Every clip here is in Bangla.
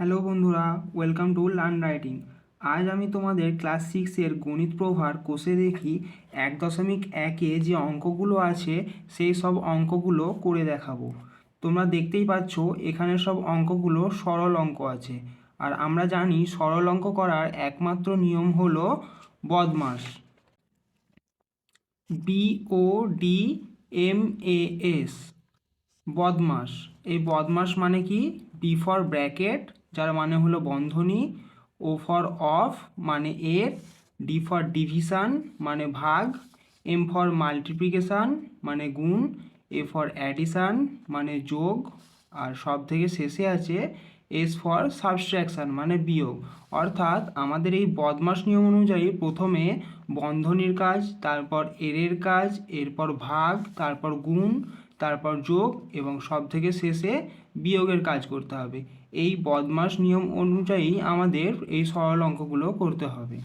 হ্যালো বন্ধুরা ওয়েলকাম টু লার্ন রাইটিং আজ আমি তোমাদের ক্লাস সিক্সের গণিত প্রভার কোষে দেখি এক দশমিক একে যে অঙ্কগুলো আছে, সেই সব অঙ্কগুলো করে দেখাবো। তোমরা দেখতেই পাচ্ছ, এখানে সব অঙ্কগুলো সরল অঙ্ক আছে। আর আমরা জানি সরল অঙ্ক করার একমাত্র নিয়ম হলো বদমাস। B O D M A S বদমাস। এই বদমাস মানে কি? বি ফর ব্র্যাকেট যার মানে হলো বন্ধনী ও ফর অফ মানে এর ডি ফর ডিভিশান মানে ভাগ এম ফর মাল্টিপ্লিকেশান মানে গুণ এ ফর অ্যাডিশান মানে যোগ, আর সব থেকে শেষে আছে এস ফর সাবস্ট্রাকশান মানে বিয়োগ। অর্থাৎ আমাদের এই বদমাস নিয়ম অনুযায়ী প্রথমে বন্ধনীর কাজ, তারপর এরের কাজ, এরপর ভাগ, তারপর গুণ, তারপর যোগ এবং সব থেকে শেষে বিয়োগের কাজ করতে হবে। এই বদমাস নিয়ম অনুযায়ী আমাদের এই সরল অঙ্কগুলো করতে হবে।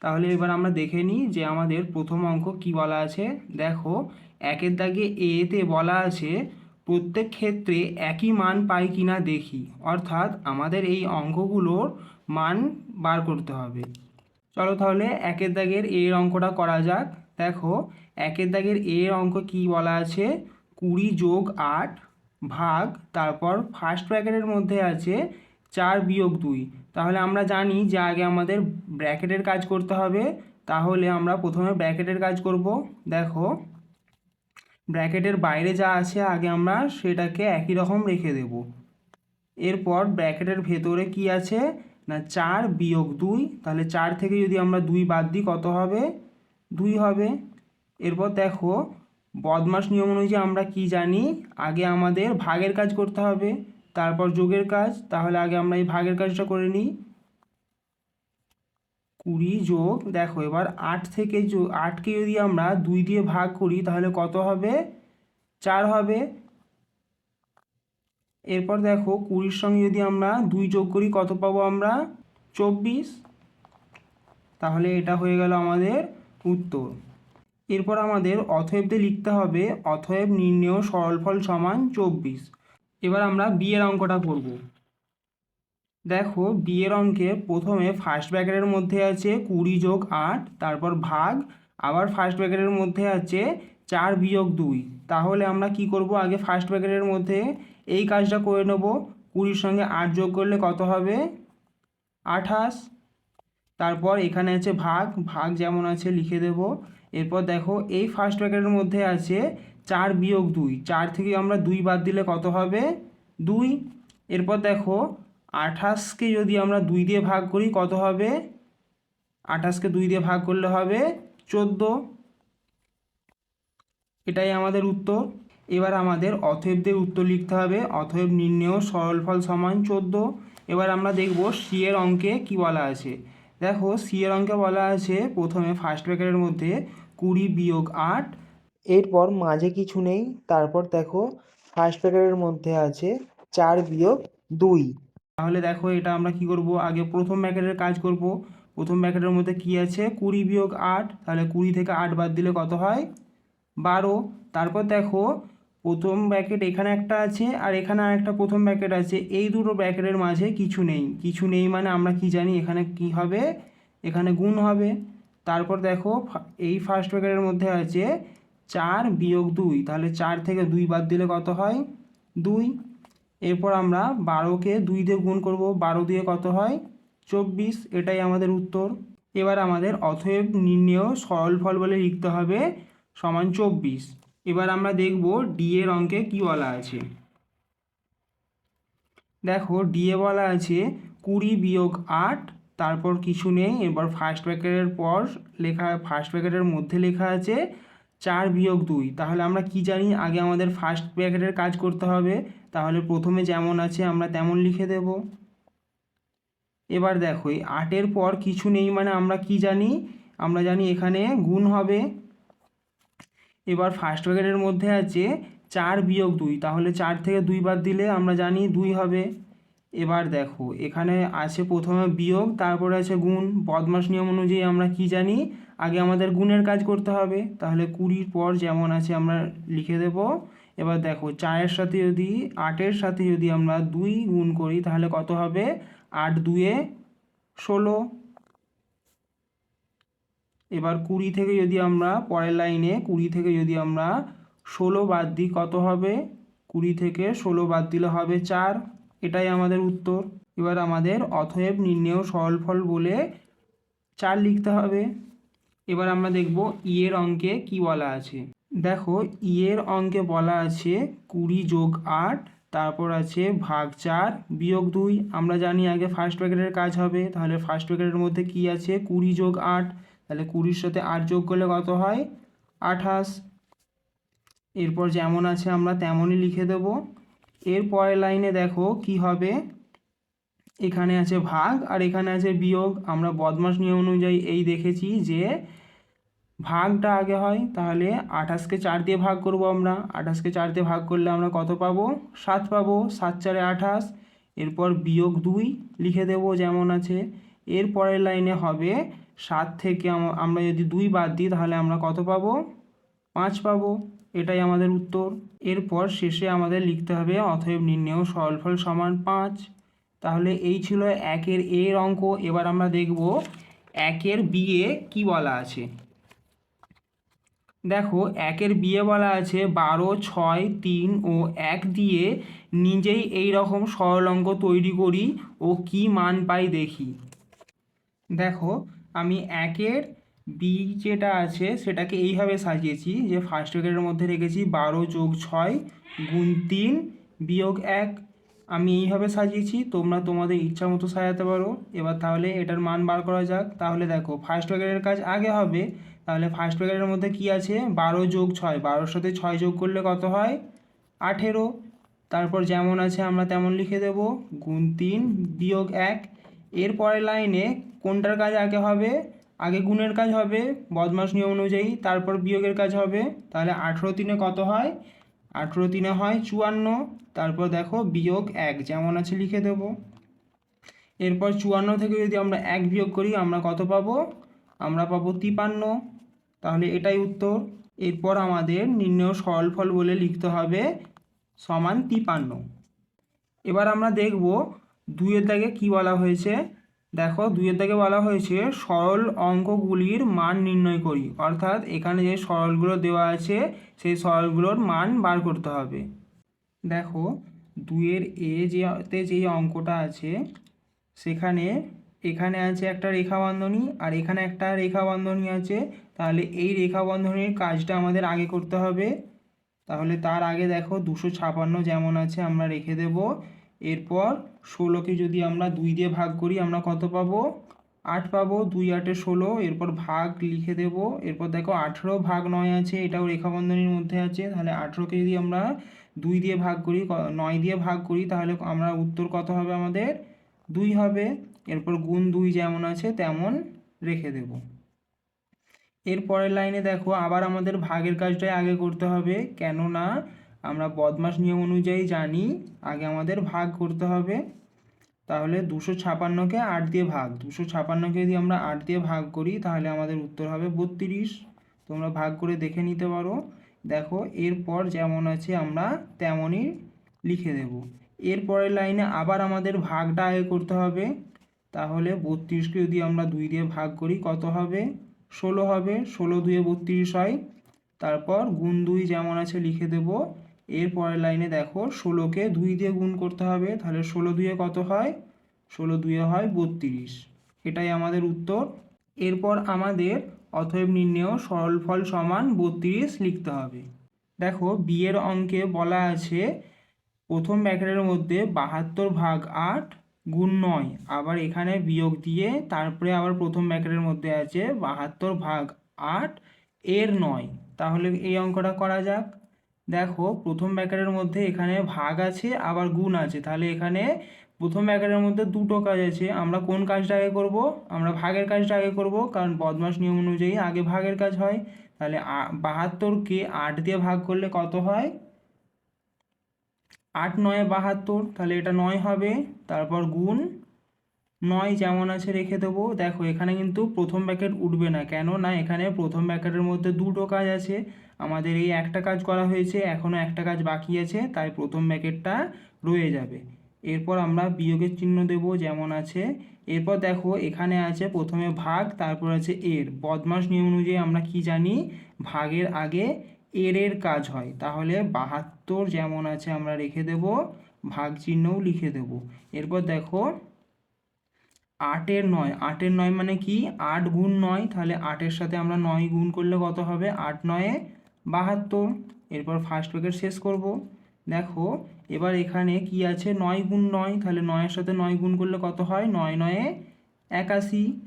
তাহলে এবার আমরা দেখে নিই যে আমাদের প্রথম অঙ্ক কি বলা আছে। দেখো, একের দাগে এতে বলা আছে, প্রত্যেক ক্ষেত্রে একই মান পাই কিনা দেখি। অর্থাৎ আমাদের এই অঙ্কগুলোর মান বার করতে হবে। চলো তাহলে একের দাগের এর অঙ্কটা করা যাক। দেখো, একের দাগের এর অঙ্ক কি বলা আছে? কুড়ি যোগ আট ভাগ, তারপর ফার্স্ট ব্র্যাকেটের মধ্যে আছে চার বিয়োগ দুই। তাহলে আমরা জানি যে আগে আমাদের ব্র্যাকেটের কাজ করতে হবে, তাহলে আমরা প্রথমে ব্র্যাকেটের কাজ করব। দেখো ব্র্যাকেটের বাইরে যা আছে, আগে আমরা সেটাকে একই রকম রেখে দেব। এরপর ব্র্যাকেটের ভেতরে কি আছে? না, চার বিয়োগ দুই। তাহলে চার থেকে যদি আমরা দুই বাদ দিই, কত হবে? দুই হবে। এরপর দেখো বদমাস নিয়ম অনুযায়ী আমরা কি জানি? আগে আমাদের ভাগের কাজ করতে হবে, তারপর যোগের কাজ, তাহলে আগে আমরা এই ভাগের কাজটা করে নিই। কুড়ি যোগ, দেখো এবার আট থেকে আটকে যদি আমরা দুই দিয়ে ভাগ করি, তাহলে কত হবে? চার হবে। এরপর দেখো কুড়ির সঙ্গে যদি আমরা দুই যোগ করি, কত পাবো আমরা? চব্বিশ। তাহলে এটা হয়ে গেল আমাদের উত্তর। এরপর আমাদের অথয়েবতে লিখতে হবে অথয়েব নির্ণেয় সরলফল সমান চব্বিশ। এবার আমরা বিয়ের অঙ্কটা করব। দেখো বিয়ের অঙ্কে প্রথমে ফার্স্ট ব্র্যাকেটের মধ্যে আছে কুড়ি যোগ আট, তারপর ভাগ, আবার ফার্স্ট ব্র্যাকেটের মধ্যে আছে চার বিয়োগ দুই। তাহলে আমরা কি করব? আগে ফার্স্ট ব্র্যাকেটের মধ্যে এই কাজটা করে নেব। কুড়ির সঙ্গে আট যোগ করলে কত হবে? আঠাশ। তারপর এখানে আছে ভাগ ভাগ যেমন আছে লিখে দেব। এরপর দেখো, এই ফার্স্ট ব্র্যাকেটের মধ্যে আছে চার বিয়োগ দুই। চার থেকে আমরা দুই বাদ দিলে কত হবে? দুই। এরপর দেখো, আঠাশকে যদি আমরা দুই দিয়ে ভাগ করি, কত হবে? আঠাশকে দুই দিয়ে ভাগ করলে হবে চোদ্দ। এটাই আমাদের উত্তর। এবার আমাদের অথয়েবদের উত্তর লিখতে হবে। অথয়েব নির্ণেয় সরলফল সমান চোদ্দ। এবার আমরা দেখব সি এর অঙ্কে কি বলা আছে। দেখো সি এর অঙ্কে বলা আছে, প্রথমে ফার্স্ট ব্র্যাকেটের মধ্যে কুড়ি বিয়োগ আট। এরপর মাঝে কিছু নেই তারপর দেখো ফার্স্ট ব্র্যাকেটের মধ্যে আছে চার বিয়োগ দুই। তাহলে দেখো এটা আমরা কি করব? আগে প্রথম ব্র্যাকেটের কাজ করব। প্রথম ব্র্যাকেটের মধ্যে কি আছে? কুড়ি বিয়োগ আট তাহলে কুড়ি থেকে আট বাদ দিলে কত হয়? বারো। তারপর দেখো প্রথম ব্র্যাকেট এখানে একটা আছে আর এখানে আর একটা প্রথম ব্র্যাকেট আছে। এই দুটো ব্র্যাকেটের মাঝে কিছু নেই। কিছু নেই মানে আমরা কি জানি এখানে কি হবে? এখানে গুণ হবে। তারপর দেখো এই ফার্স্ট ব্র্যাকেটের মধ্যে আছে চার বিয়োগ দুই। তাহলে চার থেকে দুই বাদ দিলে কত হয়? দুই। এরপর আমরা বারোকে দুই দিয়ে গুণ করব। বারো দিয়ে কত হয়? চব্বিশ। এটাই আমাদের উত্তর। এবার আমাদের অথয়েব নির্ণেয় সরল ফল বলে লিখতে হবে সমান চব্বিশ। এবার আমরা দেখব ডি এর অঙ্কে কি বলা আছে। দেখো ডিএ বলা আছে কুড়ি বিয়োগ আট তারপর কিছু নেই। এবার ফার্স্ট ব্র্যাকেটের পর লেখা ফার্স্ট ব্র্যাকেটের মধ্যে লেখা আছে চার বিয়োগ দুই। তাহলে আমরা কি জানি? আগে আমাদের ফার্স্ট ব্র্যাকেটের কাজ করতে হবে। তাহলে প্রথমে যেমন আছে আমরা তেমন লিখে দেব। এবার দেখো, এই আটের পর কিছু নেই মানে আমরা কি জানি? আমরা জানি এখানে গুণ হবে। এবার ফার্স্ট ব্র্যাকেটের মধ্যে আছে চার বিয়োগ দুই। তাহলে চার থেকে দুই বাদ দিলে আমরা জানি দুই হবে। এবার দেখো, এখানে আছে প্রথমে বিয়োগ, তারপরে আছে গুণ। বদমাস নিয়ম অনুযায়ী আমরা কি জানি? আগে আমাদের গুণের কাজ করতে হবে। তাহলে কুড়ির পর যেমন আছে আমরা লিখে দেব। এবার দেখো, চারের সাথে যদি, আটের সাথে যদি আমরা দুই গুণ করি, তাহলে কত হবে? আট দুয়ে ষোলো। এবার কুড়ি থেকে যদি আমরা পরের লাইনে, কুড়ি থেকে যদি আমরা ষোলো বাদ দিই, কত হবে? কুড়ি থেকে ষোলো বাদ দিলে হবে চার। এটাই আমাদের উত্তর। এবার আমাদের অথয়েব নির্ণেয় সরল ফল বলে চার লিখতে হবে। এবার আমরা দেখব ইয়ের অঙ্কে কি বলা আছে। দেখো ইয়ের অঙ্কে বলা আছে কুড়ি যোগ আট, তারপর আছে ভাগ চার, বিয়োগ দুই। আমরা জানি আগে ফার্স্ট ব্র্যাকেটের কাজ হবে, তাহলে ফার্স্ট ব্র্যাকেটের মধ্যে কি আছে? কুড়ি যোগ আট, তাহলে কুড়ির সাথে আট যোগ করলে কত হয়? আঠাশ। এরপর যেমন আছে আমরা তেমনই লিখে দেব। এর পরের লাইনে দেখো কি হবে। এখানে আছে ভাগ আর এখানে আছে বিয়োগ। আমরা বদমাস নিয়ম অনুযায়ী এই দেখেছি যে ভাগটা আগে হয়, তাহলে আঠাশকে চার দিয়ে ভাগ করব আমরা। আঠাশকে চার দিয়ে ভাগ করলে আমরা কত পাবো? সাত পাবো। সাত চারে আঠাশ। এরপর বিয়োগ দুই লিখে দেব যেমন আছে। এর পরের লাইনে হবে সাত থেকে আম- আমরা যদি দুই বাদ দিই তাহলে আমরা কত পাবো? পাঁচ পাবো। এটাই আমাদের উত্তর। এরপর শেষে আমাদের লিখতে হবে, অতএব নির্ণেয় সরলফল সমান পাঁচ। তাহলে এই ছিল একের এর অঙ্ক। এবার আমরা দেখব একের বিয়ে কি বলা আছে। দেখো, একের বিয়ে বলা আছে বারো, ছয়, তিন ও এক দিয়ে নিজেই এই রকম সরল অঙ্ক তৈরি করি ও কি মান পাই দেখি। দেখো, আমি একের বি যেটা আছে সেটাকে এইভাবে সাজিয়েছি যে ফার্স্ট ব্র্যাকেটের মধ্যে রেখেছি বারো যোগ ছয় গুণ তিন বিয়োগ এক। আমি এইভাবে সাজিয়েছি, তোমরা তোমাদের ইচ্ছা মতো সাজাতে পারো। এবার তাহলে এটার মান বার করা যাক। তাহলে দেখো ফার্স্ট ব্র্যাকেটের কাজ আগে হবে। তাহলে ফার্স্ট ব্র্যাকেটের মধ্যে কি আছে? বারো যোগ ছয়, বারোর সাথে ছয় যোগ করলে কত হয়? আঠেরো। তারপর যেমন আছে আমরা তেমন লিখে দেব, গুণ তিন বিয়োগ এক। এর পরের লাইনে কোনটার কাজ আগে হবে? আগে গুণের কাজ হবে, বদমাস নিয়ম অনুযায়ী, তারপর বিয়োগের কাজ হবে, তাহলে আঠেরো তিনে কত হয়? আঠেরো তিনে হয় চুয়ান্ন, তারপর দেখো বিয়োগ এক, যেমন আছে লিখে দেব। এরপর চুয়ান্ন থেকে যদি আমরা এক বিয়োগ করি, আমরা কত পাবো? আমরা পাবো তিপান্ন। তাহলে এটাই উত্তর। এরপর আমাদের নির্ণয় সরল ফল বলে লিখতে হবে সমান তিপান্ন। এবার আমরা দেখব দুইয়ের দাগে কি বলা হয়েছে? দেখো দুইয়ের দাগে বলা হয়েছে, সরল অঙ্কগুলির মান নির্ণয় করি। অর্থাৎ এখানে যে সরলগুলো দেওয়া আছে, সেই সরলগুলোর মান বার করতে হবে। দেখো, দুইয়ের এ যেতে যেই অঙ্কটা আছে, সেখানে, এখানে আছে একটা রেখা বন্ধনী আর এখানে একটা রেখা বন্ধনী আছে। তাহলে এই রেখা বন্ধনীর কাজটা আমাদের আগে করতে হবে। তাহলে তার আগে দেখো দুশো ছাপান্ন যেমন আছে, আমরা রেখে দেব। এরপর ষোলোকে যদি আমরা দুই দিয়ে ভাগ করি, আমরা কত পাবো? আট পাবো, দুই, আটে ষোলো। এরপর ভাগ লিখে দেব। এরপর দেখো আঠেরো ভাগ নয় আছে, এটাও রেখাবন্ধনীর মধ্যে আছে। তাহলে আঠেরোকে যদি আমরা দুই দিয়ে ভাগ করি নয় দিয়ে ভাগ করি, তাহলে আমরা উত্তর কত হবে আমাদের? দুই হবে। এরপর গুণ দুই যেমন আছে, তেমন রেখে দেব। এরপরের লাইনে দেখো আবার আমাদের ভাগের কাজটাই আগে করতে হবে। কেননা আমরা বদমাস নিয়ম অনুযায়ী জানি, আগে আমাদের ভাগ করতে হবে। তাহলে দুশো ছাপান্নকে আট দিয়ে ভাগ। দুশো ছাপান্নকে যদি আমরা আট দিয়ে ভাগ করি, তাহলে আমাদের উত্তর হবে বত্রিশ। তোমরা ভাগ করে দেখে নিতে পারো। দেখো, এরপর যেমন আছে আমরা তেমনই লিখে দেব। এরপরের লাইনে আবার আমাদের ভাগটা আগে করতে হবে। তাহলে বত্রিশকে যদি আমরা দুই দিয়ে ভাগ করি, কত হবে? ষোলো হবে। ষোলো দুয়ে বত্রিশ হয়। তারপর গুণ দুই যেমন আছে লিখে দেব। এর পরের লাইনে দেখো ষোলোকে দুই দিয়ে গুণ করতে হবে, তাহলে ষোলো দুয়ে কত হয়? ষোলো দুয়ে হয় বত্রিশ। এটাই আমাদের উত্তর। এরপর আমাদের অতএব নির্ণেয় সরল ফল সমান বত্রিশ লিখতে হবে। দেখো বিয়ের অঙ্কে বলা আছে, প্রথম ব্র্যাকেটের মধ্যে বাহাত্তর ভাগ আট গুণ নয়, আবার এখানে বিয়োগ দিয়ে তারপরে আবার প্রথম ব্র্যাকেটের মধ্যে আছে বাহাত্তর ভাগ আট এর নয়। তাহলে এই অঙ্কটা করা যাক। দেখো, প্রথম ব্র্যাকেটের মধ্যে এখানে ভাগ আছে, আবার গুণ আছে। তাহলে এখানে প্রথম ব্র্যাকেটের মধ্যে দুটো কাজ আছে। আমরা কোন কাজটা আগে করব? আমরা ভাগের কাজটা আগে করব, কারণ বদমাস নিয়ম অনুযায়ী আগে ভাগের কাজ হয়। তাহলে বাহাত্তরকে আট দিয়ে ভাগ করলে কত হয়? আট নয় বাহাত্তর, তাহলে এটা নয় হবে। তারপর গুণ নয় যেমন আছে রেখে দেবো। দেখো, এখানে কিন্তু প্রথম ব্যাকেট উঠবে না। কেন না এখানে প্রথম ব্যাকেটের মধ্যে দুটো কাজ আছে। আমাদের এই একটা কাজ করা হয়েছে এখনও একটা কাজ বাকি আছে, তাই প্রথম ব্র্যাকেটটা রয়ে যাবে। এরপর আমরা বিয়োগের চিহ্ন দেব, যেমন আছে। এরপর দেখো, এখানে আছে প্রথমে ভাগ, তারপর আছে এর। বদমাস নিয়ম অনুযায়ী আমরা কি জানি? ভাগের আগে এর এর কাজ হয়। তাহলে বাহাত্তর যেমন আছে আমরা রেখে দেব, ভাগ চিহ্নও লিখে দেব। এরপর দেখো, আটের নয়। আটের নয় মানে কি? আট গুণ নয়। তাহলে আটের সাথে আমরা নয় গুণ করলে কত হবে? আট নয়ে বাহাত্তর। এরপর ফার্স্ট প্যাকেট শেষ করব। দেখো, এবার এখানে কি আছে? নয় গুণ নয়, তাহলে নয়ের সাথে নয় গুণ করলে কত হয়? নয় নয়ে একাশি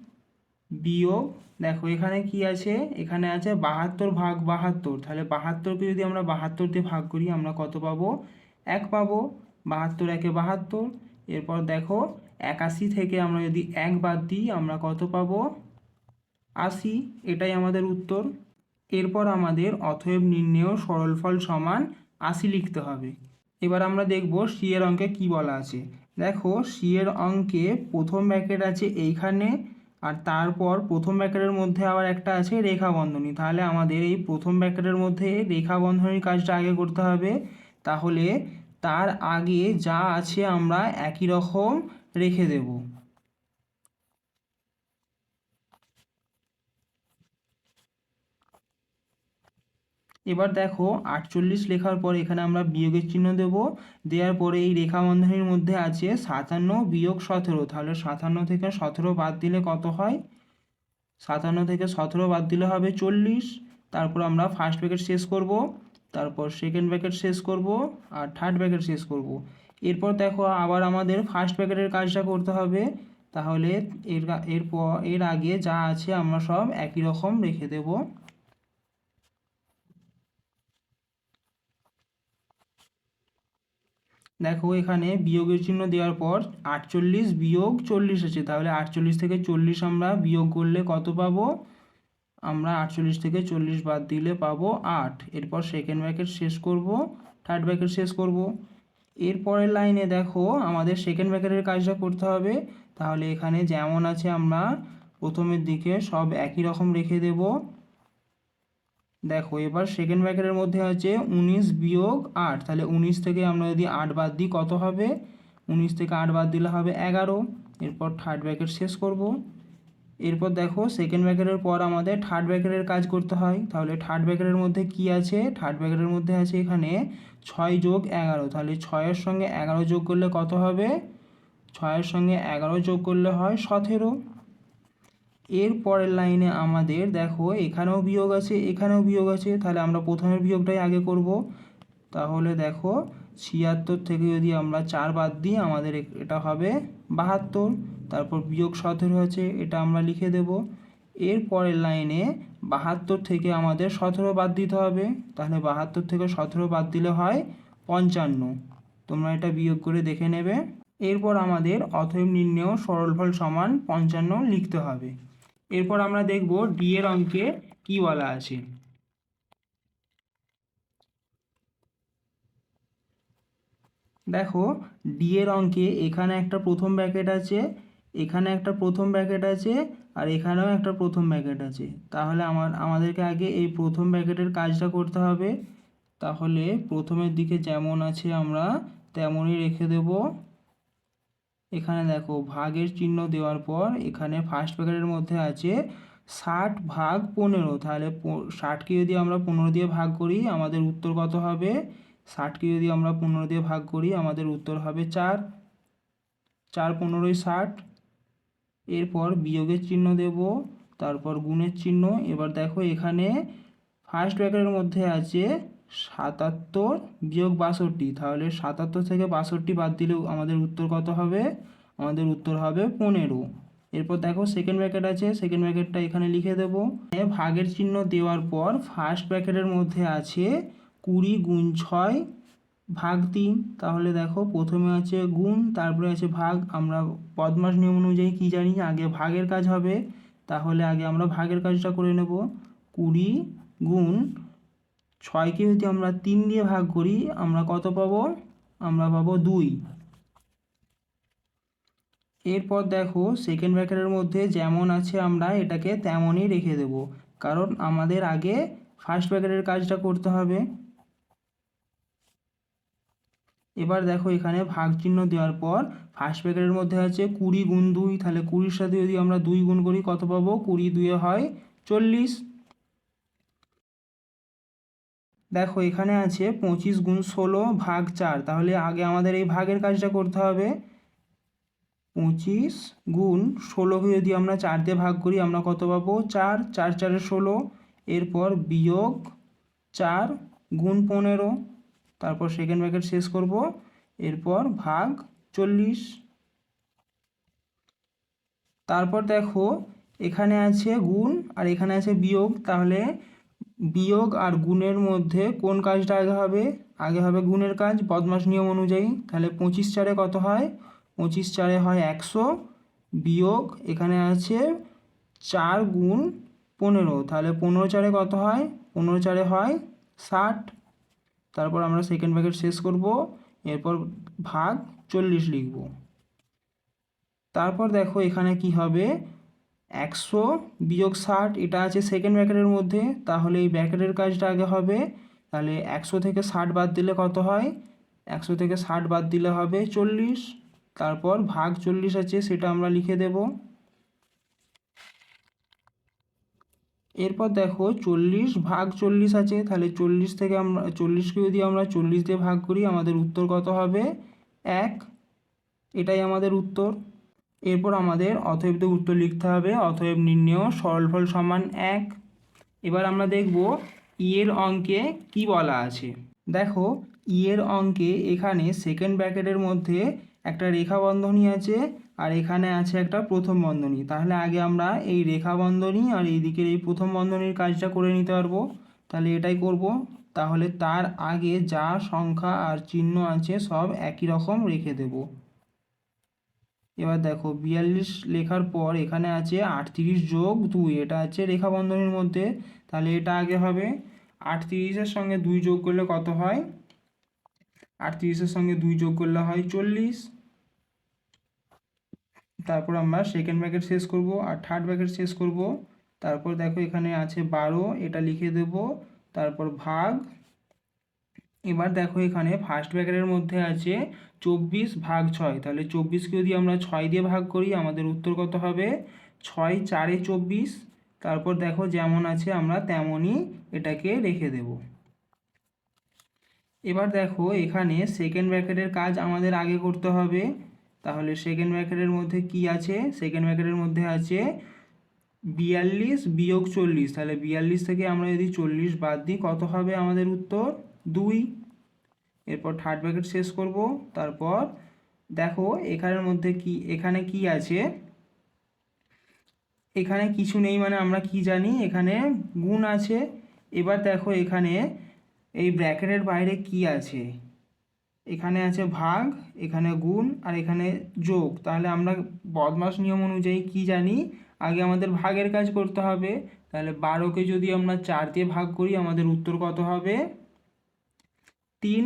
বিয়োগ। দেখো, এখানে কি আছে? এখানে আছে বাহাত্তর ভাগ বাহাত্তর। তাহলে বাহাত্তরকে যদি আমরা বাহাত্তর দিয়ে ভাগ করি, আমরা কত পাবো? এক পাবো। বাহাত্তর একে বাহাত্তর। এরপর দেখো, একাশি থেকে আমরা যদি এক বাদ দিই, আমরা কত পাবো? আশি। এটাই আমাদের উত্তর। এরপর আমাদের অতএব নির্ণেয় সরলফল সমান আশি লিখতে হবে। এবার আমরা দেখব সি এর অঙ্কে কি বলা আছে। দেখো, সি এর অঙ্কে প্রথম ব্র্যাকেট আছে এইখানে, আর তারপর প্রথম ব্র্যাকেটের মধ্যে আবার একটা আছে রেখা বন্ধনী তাহলে আমাদের এই প্রথম ব্র্যাকেটের মধ্যে রেখা বন্ধনীর কাজটা আগে করতে হবে। তাহলে তার আগে যা আছে আমরা একই রকম রেখে দেব। এবার দেখো আটচল্লিশ লেখার পর এখানে আমরা বিয়োগের চিহ্ন দেব। দেওয়ার পরে এই রেখা বন্ধনীর মধ্যে আছে সাতান্ন বিয়োগ সতেরো। তাহলে সাতান্ন থেকে সতেরো বাদ দিলে কত হয়? সাতান্ন থেকে সতেরো বাদ দিলে হবে চল্লিশ। তারপর আমরা ফার্স্ট ব্র্যাকেট শেষ করব। তারপর সেকেন্ড ব্র্যাকেট শেষ করব আর থার্ড ব্র্যাকেট শেষ করব। এরপর দেখো আবার আমাদের ফার্স্ট ব্র্যাকেটের কাজটা করতে হবে। তাহলে এর এরপর এর আগে যা আছে আমরা সব একই রকম রেখে দেব। দেখো এখানে বিয়োগের চিহ্ন দেওয়ার পর আটচল্লিশ বিয়োগ চল্লিশ আছে, তাহলে আটচল্লিশ থেকে চল্লিশ আমরা বিয়োগ করলে কত পাবো? আমরা আটচল্লিশ থেকে চল্লিশ বাদ দিলে পাবো আট। এরপর সেকেন্ড ব্র্যাকেট শেষ করব থার্ড ব্র্যাকেট শেষ করব। এরপরের লাইনে দেখো আমাদের সেকেন্ড ব্র্যাকেটের কাজটা করতে হবে। তাহলে এখানে যেমন আছে আমরা প্রথমের দিকে সব একই রকম রেখে দেব। দেখো, এবার সেকেন্ড ব্র্যাকেটের মধ্যে আছে উনিশ বিয়োগ আট। তাহলে উনিশ থেকে আমরা যদি আট বাদ দিই, কত হবে? উনিশ থেকে আট বাদ দিলে হবে এগারো। এরপর থার্ড ব্র্যাকেট শেষ করব। এরপর দেখো সেকেন্ড ব্র্যাকেটের পর আমাদের থার্ড ব্র্যাকেটের কাজ করতে হয়। তাহলে থার্ড ব্র্যাকেটের মধ্যে কি আছে? থার্ড ব্র্যাকেটের মধ্যে আছে এখানে ছয় যোগ এগারো। তাহলে ছয়ের সঙ্গে এগারো যোগ করলে কত হবে? ছয়ের সঙ্গে এগারো যোগ করলে হয় সতেরো। এর পরের লাইনে আমাদের দেখো এখানেও বিয়োগ আছে, এখানেও বিয়োগ আছে, তাহলে আমরা প্রথমের বিয়োগটাই আগে করব। তাহলে দেখো ছিয়াত্তর থেকে যদি আমরা চার বাদ দিই, আমাদের এটা হবে বাহাত্তর। তারপর বিয়োগ সতেরো আছে এটা আমরা লিখে দেব। এর পরের লাইনে বাহাত্তর থেকে আমাদের সতেরো বাদ দিতে হবে। তাহলে বাহাত্তর থেকে সতেরো বাদ দিলে হয় পঞ্চান্ন। তোমরা এটা বিয়োগ করে দেখে নেবে। এরপর আমাদের অথব নির্ণেয় সরলফল সমান পঞ্চান্ন লিখতে হবে। এরপর আমরা দেখব ডি এর অঙ্কে কি বলা আছে। দেখো ডি এর অঙ্কে এখানে একটা প্রথম ব্র্যাকেট আছে, এখানে একটা প্রথম ব্র্যাকেট আছে, আর এখানেও একটা প্রথম ব্র্যাকেট আছে। তাহলে আমার, আমাদেরকে আগে এই প্রথম ব্র্যাকেটের কাজটা করতে হবে। তাহলে প্রথমের দিকে যেমন আছে আমরা, তেমনই রেখে দেব। এখানে দেখো, ভাগের চিহ্ন দেওয়ার পর এখানে ফার্স্ট ব্র্যাকেটের মধ্যে আছে ষাট ভাগ পনেরো। তাহলে ষাটকে যদি আমরা পনেরো দিয়ে ভাগ করি, আমাদের উত্তর কত হবে? ষাটকে যদি আমরা পনেরো দিয়ে ভাগ করি, আমাদের উত্তর হবে চার। চার পনেরোই ষাট। এরপর বিয়োগের চিহ্ন দেব, তারপর গুণের চিহ্ন। এবার দেখো এখানে ফার্স্ট ব্র্যাকেটের মধ্যে আছে সাতাত্তর বিয়োগ বাষট্টি। তাহলে সাতাত্তর থেকে বাষট্টি বাদ দিলেও আমাদের উত্তর কত হবে? আমাদের উত্তর হবে পনেরো। এরপর দেখো সেকেন্ড ব্র্যাকেট আছে সেকেন্ড ব্র্যাকেটটা এখানে লিখে দেবো। ভাগের চিহ্ন দেওয়ার পর ফার্স্ট ব্র্যাকেটের মধ্যে আছে কুড়ি গুণ ছয় ভাগ তিন। তাহলে দেখো প্রথমে আছে গুণ, তারপরে আছে ভাগ। আমরা পদ্মাস নিয়ম অনুযায়ী কী জানি? আগে ভাগের কাজ হবে। তাহলে আগে আমরা ভাগের কাজটা করে নেব। কুড়ি গুণ ছয়কে যদি আমরা তিন দিয়ে ভাগ করি, আমরা কত পাবো? আমরা পাবো দুই। এরপর দেখো সেকেন্ড ব্র্যাকেটের মধ্যে যেমন আছে আমরা এটাকে তেমনই রেখে দেব। কারণ আমাদের আগে ফার্স্ট ব্র্যাকেটের কাজটা করতে হবে। এবার দেখো এখানে ভাগ চিহ্ন দেওয়ার পর ফার্স্ট ব্র্যাকেটের মধ্যে আছে কুড়ি গুণ দুই। তাহলে কুড়ির সাথে যদি আমরা দুই গুণ করি, কত পাবো? কুড়ি দুয়ে হয় চল্লিশ। দেখো, এখানে আছে পঁচিশ গুণ ষোলো ভাগ চার। তাহলে আগে আমাদের এই ভাগের কাজটা করতে হবে। পঁচিশ গুণ ষোলোকে যদি আমরা চার দিয়ে ভাগ করি, আমরা কত পাবো? চার। চার চারে ষোলো, এরপর বিয়োগ চার গুণ পনেরো। তারপর সেকেন্ড ব্র্যাকেট শেষ করব, এরপর ভাগ চল্লিশ। তারপর দেখো, এখানে আছে গুণ আর এখানে আছে বিয়োগ। তাহলে বিয়োগ আর গুণের মধ্যে কোন কাজটা আগে হবে? আগে হবে গুণের কাজ, বদমাস নিয়ম অনুযায়ী। তাহলে পঁচিশ চারে কত হয়? পঁচিশ চারে হয় একশো। বিয়োগ এখানে আছে চার গুণ পনেরো। তাহলে পনেরো চারে কত হয়? পনেরো চারে হয় ষাট। তারপর আমরা সেকেন্ড ব্র্যাকেট শেষ করব। এরপর ভাগ চল্লিশ লিখব। তারপর দেখো এখানে কি হবে? একশো বিয়োগ ষাট, এটা আছে সেকেন্ড ব্র্যাকেটের মধ্যে। তাহলে এই ব্র্যাকেটের কাজটা আগে হবে। তাহলে একশো থেকে ষাট বাদ দিলে কত হয়? একশো থেকে ষাট বাদ দিলে হবে চল্লিশ। তারপর ভাগ চল্লিশ আছে, সেটা আমরা লিখে দেব। এরপর দেখো চল্লিশ ভাগ চল্লিশ আছে, তাহলে চল্লিশ থেকে আমরা, চল্লিশকে যদি আমরা চল্লিশ দিয়ে ভাগ করি, আমাদের উত্তর কত হবে? এক। এটাই আমাদের উত্তর। এরপর আমাদের দিয়ে উত্তর লিখতে হবে অতএব নির্ণেয় সরলফল সমান এক। এবার আমরা দেখব ই এর অঙ্কে কি বলা আছে। দেখো ই এর অঙ্কে এখানে সেকেন্ড ব্র্যাকেটের মধ্যে একটা রেখা বন্ধনী আছে আর এখানে আছে একটা প্রথম বন্ধনী। তাহলে আগে আমরা এই রেখা বন্ধনী আর এই দিকের এই প্রথম বন্ধনীর কাজটা করে নিতে পারব। তাহলে এটাই করব। তাহলে তার আগে যা সংখ্যা আর চিহ্ন আছে সব একই রকম রেখে দেব। এবার দেখো বিয়াল্লিশ লেখার পর এখানে আছে আটত্রিশ যোগ দুই, এটা আছে রেখা বন্ধনীর মধ্যে। তাহলে এটা আগে হবে। আটত্রিশের সঙ্গে দুই যোগ করলে কত হয়? আটত্রিশের সঙ্গে দুই যোগ করলে হয় চল্লিশ। তারপর আমরা সেকেন্ড ব্র্যাকেট শেষ করব আর থার্ড ব্র্যাকেট শেষ করব। তারপর দেখো এখানে আছে বারো, এটা লিখে দেব। তারপর ভাগ এবার দেখো এখানে ফার্স্ট ব্র্যাকেটের মধ্যে আছে চব্বিশ ভাগ ছয়। তাহলে চব্বিশকে যদি আমরা ছয় দিয়ে ভাগ করি, আমাদের উত্তর কত হবে? ছয় চারে চব্বিশ। তারপর দেখো যেমন আছে আমরা তেমনই এটাকে রেখে দেব। এবার দেখো এখানে সেকেন্ড ব্র্যাকেটের কাজ আমাদের আগে করতে হবে। তাহলে সেকেন্ড ব্র্যাকেটের মধ্যে কি আছে? সেকেন্ড ব্র্যাকেটের মধ্যে আছে বিয়াল্লিশ বিয়োগ চল্লিশ। তাহলে বিয়াল্লিশ থেকে আমরা যদি চল্লিশ বাদ দিই, কত হবে আমাদের উত্তর? দুই, এরপর থার্ড ব্র্যাকেট শেষ করব। তারপর দেখো এখানের মধ্যে কি, এখানে কি আছে? এখানে কিছু নেই মানে আমরা কি জানি? এখানে গুণ আছে। এবার দেখো এখানে এই ব্র্যাকেটের বাইরে কি আছে? এখানে আছে ভাগ, এখানে গুণ আর এখানে যোগ। তাহলে আমরা বদমাস নিয়ম অনুযায়ী কি জানি? আগে আমাদের ভাগের কাজ করতে হবে। তাহলে বারোকে যদি আমরা চার দিয়ে ভাগ করি, আমাদের উত্তর কত হবে? তিন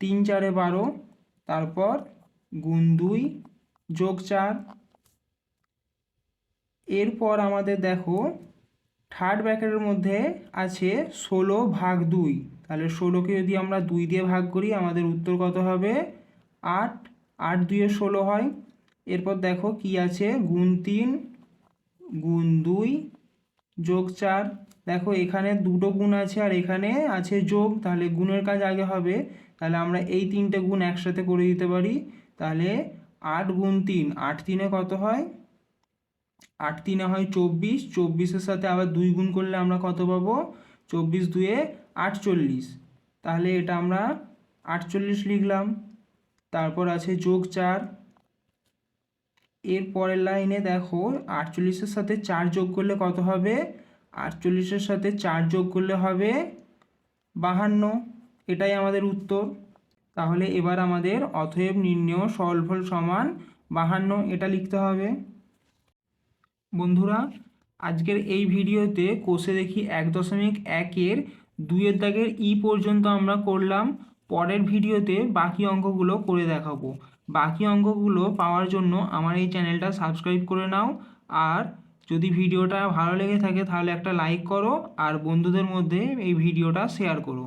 তিন চারে বারো, তারপর গুণ দুই, যোগ চার। এরপর আমাদের দেখো থার্ড ব্র্যাকেটের মধ্যে আছে ষোলো ভাগ দুই। তাহলে ষোলোকে যদি আমরা দুই দিয়ে ভাগ করি, আমাদের উত্তর কত হবে? আট। আট দুয়ে ষোলো হয়। এরপর দেখো কি আছে? গুণ তিন, গুণ দুই, যোগ চার। দেখো, এখানে দুটো গুণ আছে আর এখানে আছে যোগ, তাহলে গুণের কাজ আগে হবে। তাহলে আমরা এই তিনটে গুণ একসাথে করে দিতে পারি। তাহলে আট গুণ তিন, আট তিনে কত হয়? আট তিনে হয় চব্বিশ, চব্বিশের সাথে আবার দুই গুণ করলে আমরা কত পাবো? চব্বিশ দুয়ে আটচল্লিশ। তাহলে এটা আমরা আটচল্লিশ লিখলাম। তারপর আছে যোগ চার। এর পরের লাইনে দেখো, আটচল্লিশের সাথে চার যোগ করলে কত হবে? আটচল্লিশের সাথে চার যোগ করলে হবে বাহান্ন। এটাই আমাদের উত্তর। তাহলে এবার আমাদের অতএব নির্ণেয় সলফল সমান বাহান্ন, এটা লিখতে হবে। বন্ধুরা, আজকের এই ভিডিওতে কোষে দেখি এক দশমিক একের দুইয়ের দাগের ই পর্যন্ত আমরা করলাম। পরের ভিডিওতে বাকি অঙ্কগুলো করে দেখাবো। বাকি অঙ্কগুলো পাওয়ার জন্য আমার এই চ্যানেলটা সাবস্ক্রাইব করে নাও। আর যদি ভিডিওটা ভালো লেগে থাকে তাহলে একটা লাইক করো আর বন্ধুদের মধ্যে এই ভিডিওটা শেয়ার করো।